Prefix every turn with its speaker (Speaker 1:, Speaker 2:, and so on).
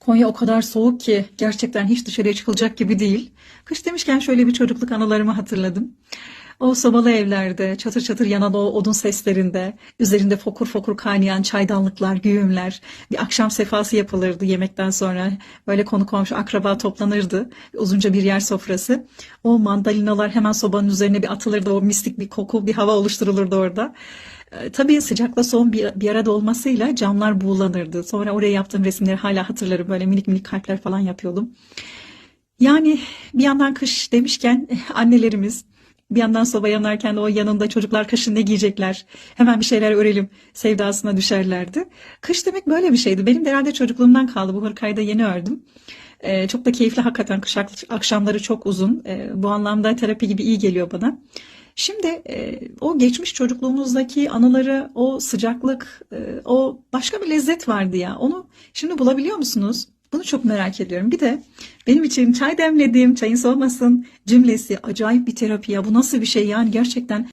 Speaker 1: Konya o kadar soğuk ki gerçekten hiç dışarıya çıkılacak gibi değil. Kış demişken şöyle bir çocukluk anılarımı hatırladım. O sobalı evlerde, çatır çatır yanan o odun seslerinde, üzerinde fokur fokur kaynayan çaydanlıklar, güğümler, bir akşam sefası yapılırdı yemekten sonra. Böyle konu komşu akraba toplanırdı. Uzunca bir yer sofrası. O mandalinalar hemen sobanın üzerine bir atılırdı. O mistik bir koku, bir hava oluşturulurdu orada. E, Tabii sıcakla soğuk bir, bir arada olmasıyla camlar buğulanırdı. Sonra oraya yaptığım resimleri hala hatırlarım. Böyle minik minik kalpler falan yapıyordum. Yani bir yandan kış demişken annelerimiz bir yandan soba yanarken o yanında çocuklar kışın ne giyecekler hemen bir şeyler örelim sevdasına düşerlerdi. Kış demek böyle bir şeydi. Benim de herhalde çocukluğumdan kaldı. Bu hırkayı da yeni ördüm. Ee, çok da keyifli hakikaten kış ak- akşamları çok uzun. Ee, bu anlamda terapi gibi iyi geliyor bana. Şimdi e, o geçmiş çocukluğumuzdaki anıları, o sıcaklık, e, o başka bir lezzet vardı ya. Onu şimdi bulabiliyor musunuz? Bunu çok merak ediyorum. Bir de benim için çay demledim, çayın soğumasın cümlesi acayip bir terapi ya. Bu nasıl bir şey yani gerçekten